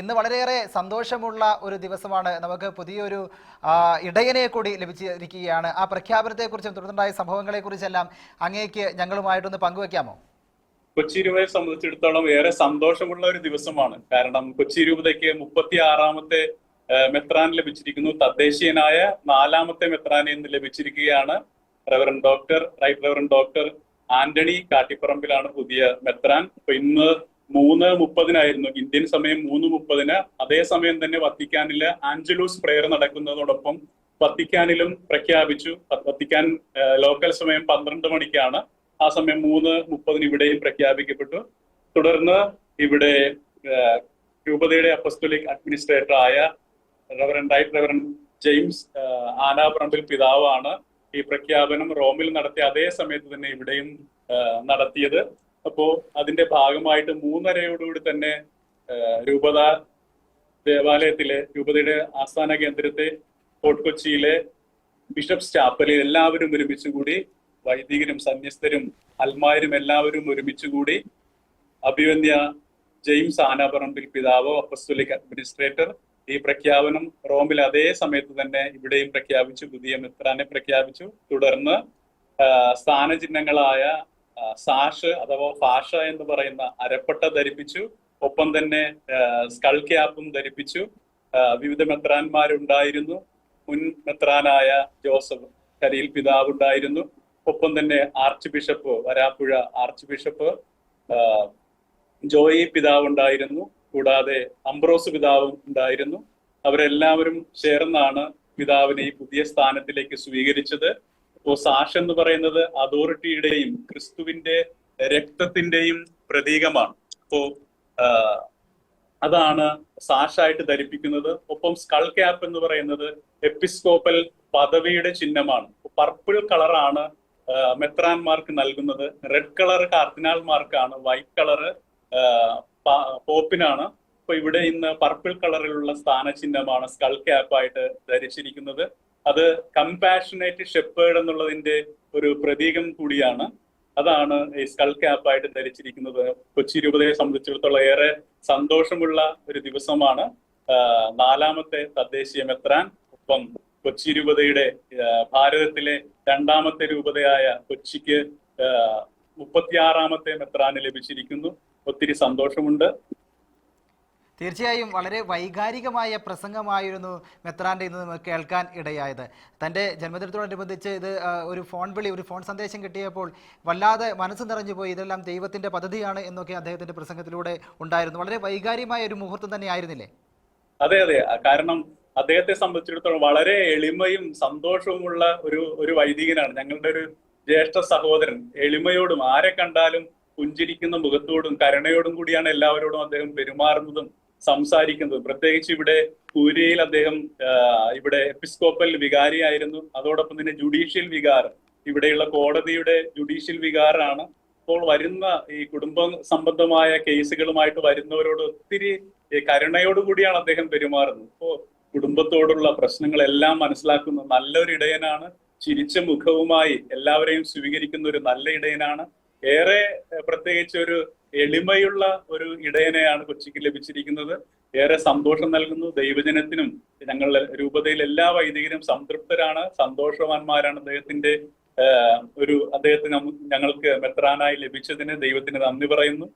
ഇന്ന് വളരെയേറെ സന്തോഷമുള്ള ഒരു ദിവസമാണ് നമുക്ക് പുതിയൊരു ഇടയനെ കൂടി ലഭിച്ചിരിക്കുകയാണ്. ആ പ്രഖ്യാപനത്തെക്കുറിച്ചും തുടർന്നുണ്ടായ സംഭവങ്ങളെക്കുറിച്ചെല്ലാം അങ്ങേക്ക് ഞങ്ങളുമായിട്ടൊന്ന് പങ്കുവെക്കാമോ? കൊച്ചി രൂപയെ സംബന്ധിച്ചിടത്തോളം ഏറെ സന്തോഷമുള്ള ഒരു ദിവസമാണ്. കാരണം കൊച്ചി രൂപതയ്ക്ക് മുപ്പത്തി ആറാമത്തെ മെത്രാൻ ലഭിച്ചിരിക്കുന്നു. തദ്ദേശീയനായ നാലാമത്തെ മെത്രാനെ ഇന്ന് ലഭിച്ചിരിക്കുകയാണ് reverend doctor right reverend doctor Antony കാട്ടിപ്പറമ്പിലാണ് പുതിയ മെത്രാൻ. ഇന്ന് മൂന്ന് മുപ്പതിനായിരുന്നു. ഇന്ത്യൻ സമയം മൂന്ന് മുപ്പതിന്. അതേസമയം തന്നെ വത്തിക്കാനിൽ ആഞ്ചലൂസ് പ്രെയർ നടക്കുന്നതോടൊപ്പം വത്തിക്കാനിലും പ്രഖ്യാപിച്ചു. വത്തിക്കാൻ ലോക്കൽ സമയം പന്ത്രണ്ട് മണിക്കാണ്. ആ സമയം മൂന്ന് മുപ്പതിന് ഇവിടെയും പ്രഖ്യാപിക്കപ്പെട്ടു. തുടർന്ന് ഇവിടെ രൂപതയുടെ അപ്പസ്തോലിക് അഡ്മിനിസ്ട്രേറ്റർ ആയ reverend right reverend James Anaparambil പിതാവാണ് ഈ പ്രഖ്യാപനം റോമിൽ നടത്തിയ അതേ സമയത്ത് തന്നെ ഇവിടെയും നടത്തിയത്. അപ്പോ അതിന്റെ ഭാഗമായിട്ട് മൂന്നരയോടുകൂടി തന്നെ രൂപത ദേവാലയത്തിലെ രൂപതയുടെ ആസ്ഥാന കേന്ദ്രത്തെ ഫോർട്ട് കൊച്ചിയിലെ ബിഷപ്പ് സ്റ്റാപ്പലിൽ എല്ലാവരും ഒരുമിച്ച് കൂടി വൈദികരും സന്യസ്തരും അൽമാരും എല്ലാവരും ഒരുമിച്ച് കൂടി അഭിവന്യ ജെയിംസ് ആനാപറമ്പിൽ പിതാവ് അപ്പസ്തുലിക് അഡ്മിനിസ്ട്രേറ്റർ ഈ പ്രഖ്യാപനം റോമിൽ അതേ സമയത്ത് തന്നെ ഇവിടെയും പ്രഖ്യാപിച്ചു പുതിയ മിത്രാനെ പ്രഖ്യാപിച്ചു. തുടർന്ന് സ്ഥാനചിഹ്നങ്ങളായ സാഷ് അഥവാ ഫാഷ എന്ന് പറയുന്ന അരപ്പട്ട ധരിപ്പിച്ചു ഒപ്പം തന്നെ സ്കൾ ക്യാപ്പും ധരിപ്പിച്ചു. വിവിധ മെത്രാന്മാരുണ്ടായിരുന്നു. മുൻ മെത്രാനായ ജോസഫ് കരിയിൽ പിതാവ് ഉണ്ടായിരുന്നു ഒപ്പം തന്നെ archbishop Varapuzha archbishop Joy പിതാവ് ഉണ്ടായിരുന്നു കൂടാതെ അംബ്രോസ് പിതാവും ഉണ്ടായിരുന്നു. അവരെല്ലാവരും ചേർന്നാണ് പിതാവിനെ ഈ പുതിയ സ്ഥാനത്തിലേക്ക് സ്വീകരിച്ചത്. അപ്പോ സാഷ് എന്ന് പറയുന്നത് അതോറിറ്റിയുടെയും ക്രിസ്തുവിന്റെ രക്തത്തിന്റെയും പ്രതീകമാണ്. അപ്പോ അതാണ് സാഷായിട്ട് ധരിപ്പിക്കുന്നത്. ഒപ്പം സ്കൾ ക്യാപ്പ് എന്ന് പറയുന്നത് എപ്പിസ്കോപ്പൽ പദവിയുടെ ചിഹ്നമാണ്. പർപ്പിൾ കളറാണ് മെത്രാൻമാർക്ക് നൽകുന്നത്. റെഡ് കളർ കാർദിനാൾമാർക്കാണ് വൈറ്റ് കളറ് പോപ്പിനാണ്. അപ്പൊ ഇവിടെ ഇന്ന് പർപ്പിൾ കളറിലുള്ള സ്ഥാനചിഹ്നമാണ് സ്കൾ ക്യാപ്പായിട്ട് ധരിച്ചിരിക്കുന്നത്. അത് കമ്പാഷനേറ്റ് ഷെപ്പേർഡ് എന്നുള്ളതിന്റെ ഒരു പ്രതീകം കൂടിയാണ്. അതാണ് ഈ സ്കൾ ക്യാപ്പായിട്ട് ധരിച്ചിരിക്കുന്നത്. കൊച്ചി രൂപതയെ സംബന്ധിച്ചിടത്തോളം ഏറെ സന്തോഷമുള്ള ഒരു ദിവസമാണ്. നാലാമത്തെ തദ്ദേശീയ മെത്രാൻ ഒപ്പം കൊച്ചി രൂപതയുടെ ഭാരതത്തിലെ രണ്ടാമത്തെ രൂപതയായ കൊച്ചിക്ക് മുപ്പത്തിയാറാമത്തെ മെത്രാന് ലഭിച്ചിരിക്കുന്നു. ഒത്തിരി സന്തോഷമുണ്ട്. തീർച്ചയായും വളരെ വൈകാരികമായ പ്രസംഗമായിരുന്നു മെത്രാന്റെ ഇന്ന് നമുക്ക് കേൾക്കാൻ ഇടയായത്. തന്റെ ജന്മദിനത്തോടനുബന്ധിച്ച് ഇത് ഒരു ഫോൺ വിളി ഒരു ഫോൺ സന്ദേശം കിട്ടിയപ്പോൾ വല്ലാതെ മനസ്സ് നിറഞ്ഞു പോയി. ഇതെല്ലാം ദൈവത്തിന്റെ പദ്ധതിയാണ് എന്നൊക്കെ അദ്ദേഹത്തിന്റെ പ്രസംഗത്തിലൂടെ ഉണ്ടായിരുന്നു. വളരെ വൈകാരികമായ ഒരു മുഹൂർത്തം തന്നെ ആയിരുന്നില്ലേ അതെ. അതെ കാരണം അദ്ദേഹത്തെ സംബന്ധിച്ചിടത്തോളം വളരെ എളിമയും സന്തോഷവുമുള്ള ഒരു ഒരു വൈദികനാണ്. ഞങ്ങളുടെ ഒരു ജ്യേഷ്ഠ സഹോദരൻ. എളിമയോടും ആരെ കണ്ടാലും പുഞ്ചിരിക്കുന്ന മുഖത്തോടും കരുണയോടും കൂടിയാണ് എല്ലാവരോടും അദ്ദേഹം പെരുമാറുന്നതും സംസാരിക്കുന്നത്. പ്രത്യേകിച്ച് ഇവിടെ കൂരിയയിൽ അദ്ദേഹം ഇവിടെ എപ്പിസ്കോപ്പൽ വികാരിയായിരുന്നു അതോടൊപ്പം തന്നെ ജുഡീഷ്യൽ വികാരം ഇവിടെയുള്ള കോടതിയുടെ ജുഡീഷ്യൽ വികാറാണ്. അപ്പോൾ വരുന്ന ഈ കുടുംബ സംബന്ധമായ കേസുകളുമായിട്ട് വരുന്നവരോട് ഒത്തിരി കരുണയോടുകൂടിയാണ് അദ്ദേഹം പെരുമാറുന്നത്. അപ്പോ കുടുംബത്തോടുള്ള പ്രശ്നങ്ങളെല്ലാം മനസ്സിലാക്കുന്ന നല്ലൊരു ഇടയനാണ്. ചിരിച്ച മുഖവുമായി എല്ലാവരെയും സ്വീകരിക്കുന്ന ഒരു നല്ല ഇടയനാണ്. ഏറെ പ്രത്യേകിച്ച് ഒരു എളിമയുള്ള ഒരു ഇടയനെയാണ് കൊച്ചിക്ക് ലഭിച്ചിരിക്കുന്നത്. ഏറെ സന്തോഷം നൽകുന്നു. ദൈവജനത്തിനും ഞങ്ങൾ രൂപതയിൽ എല്ലാ വൈദികരും സംതൃപ്തരാണ് സന്തോഷവാന്മാരാണ്. അദ്ദേഹത്തിന്റെ ഒരു അദ്ദേഹത്തിന് ഞങ്ങൾക്ക് മെത്രാനായി ലഭിച്ചതിന് ദൈവത്തിന് നന്ദി പറയുന്നു.